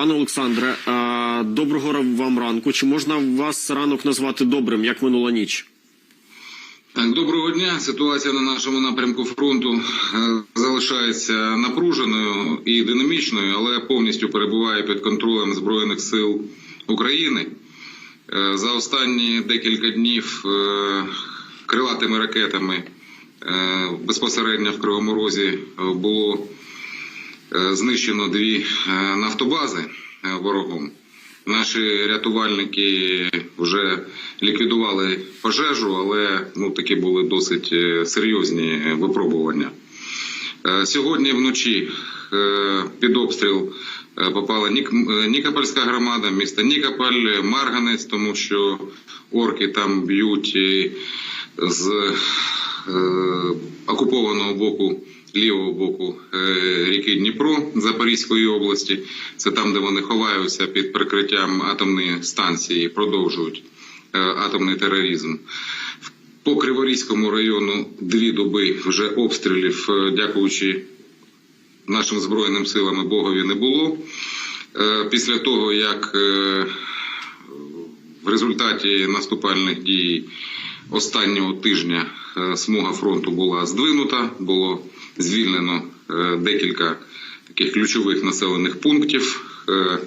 Пане Олександре, доброго вам ранку. Чи можна вас ранок назвати добрим, як минула ніч? Так, доброго дня. Ситуація на нашому напрямку фронту е, залишається напруженою і динамічною, але повністю перебуває під контролем збройних сил України. Е, За останні декілька днів е, крилатими ракетами безпосередньо в Кривому Розі було знищено дві е, нафтобази е, ворогом. Наші рятувальники вже ліквідували пожежу, але ну такі були досить е, серйозні випробування. Е, Сьогодні вночі е, під обстріл е, попала Нік- е, Нікопольська громада, місто Нікополь, Марганець, тому що орки там б'ють з е, окупованого боку. Лівого боку е, ріки Дніпро Запорізької області, це там, де вони ховаються під прикриттям атомної станції, продовжують е, атомний тероризм. По Криворізькому району дві доби вже обстрілів, е, дякуючи нашим збройним силам Богові не було. Після того, як в результаті наступальних дій останнього тижня смуга фронту була здвинута, було звільнено е, декілька таких ключових населених пунктів. Е,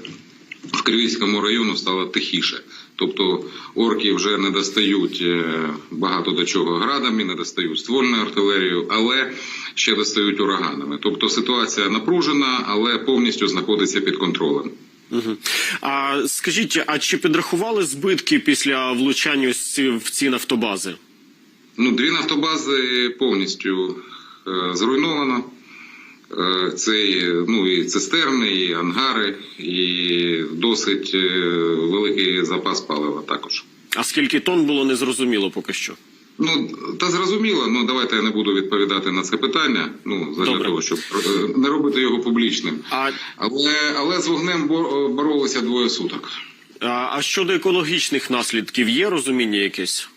В Кривійському району стало тихіше. Тобто орки вже не достають е, багато до чого градами, не достають ствольною артилерією, але ще достають ураганами. Тобто ситуація напружена, але повністю знаходиться під контролем. Угу. А скажіть, а чи підрахували збитки після влучання в ці нафтобази? Ну, дві нафтобази повністю зруйновано. Е, Це ну, і цистерни, і ангари, і досить е, великий запас палива також. А скільки тонн було незрозуміло поки що? Ну та зрозуміло, ну давайте я не буду відповідати на це питання. Ну Добре. того, щоб е, не робити його публічним. А, Але але з вогнем боролися двоє суток. а, а щодо екологічних наслідків є розуміння якесь?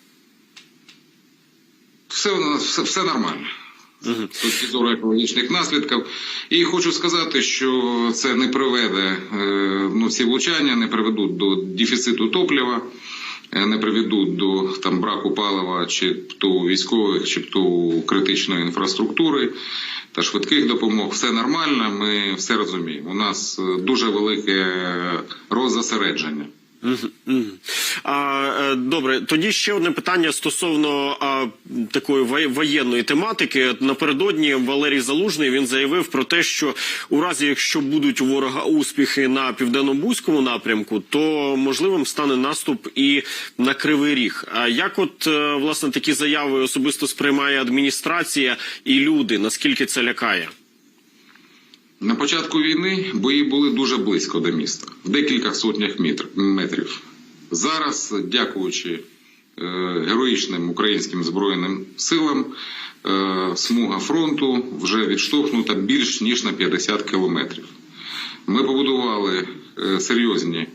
Все все, все нормально. З точки зору екологічних наслідків. І хочу сказати, що це не приведе е, ну, ці влучання, не приведуть до дефіциту топлива, е, не приведуть до там браку палива, чи то у військових, чи то критичної інфраструктури та швидких допомог. Все нормально, ми все розуміємо. У нас е, дуже велике роззасередження. Е, добре, тоді ще одне питання стосовно такої воє- воєнної тематики. Напередодні Валерій Залужний він заявив про те, що у разі, якщо будуть у ворога успіхи на південно-бузькому напрямку, то можливим стане наступ і на Кривий Ріг. А як, от е, власне такі заяви особисто сприймає адміністрація і люди? Наскільки це лякає? На початку війни бої були дуже близько до міста, в декілька сотнях метрів. Зараз, дякуючи е, героїчним українським збройним силам, е, смуга фронту вже відштовхнута більш ніж на 50 кілометрів. Ми побудували е, серйозні,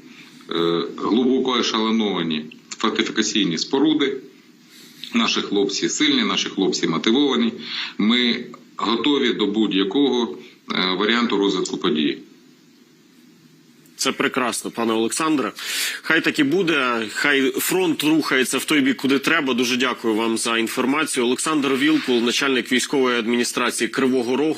глибоко ешелоновані фортифікаційні споруди. Наші хлопці сильні, наші хлопці мотивовані. Ми готові до будь-якого варіанту розвитку подій. Це прекрасно, пане Олександре. Хай так і буде. Хай фронт рухається в той бік, куди треба. Дуже дякую вам за інформацію. Олександр Вілкул, начальник військової адміністрації Кривого Рогу.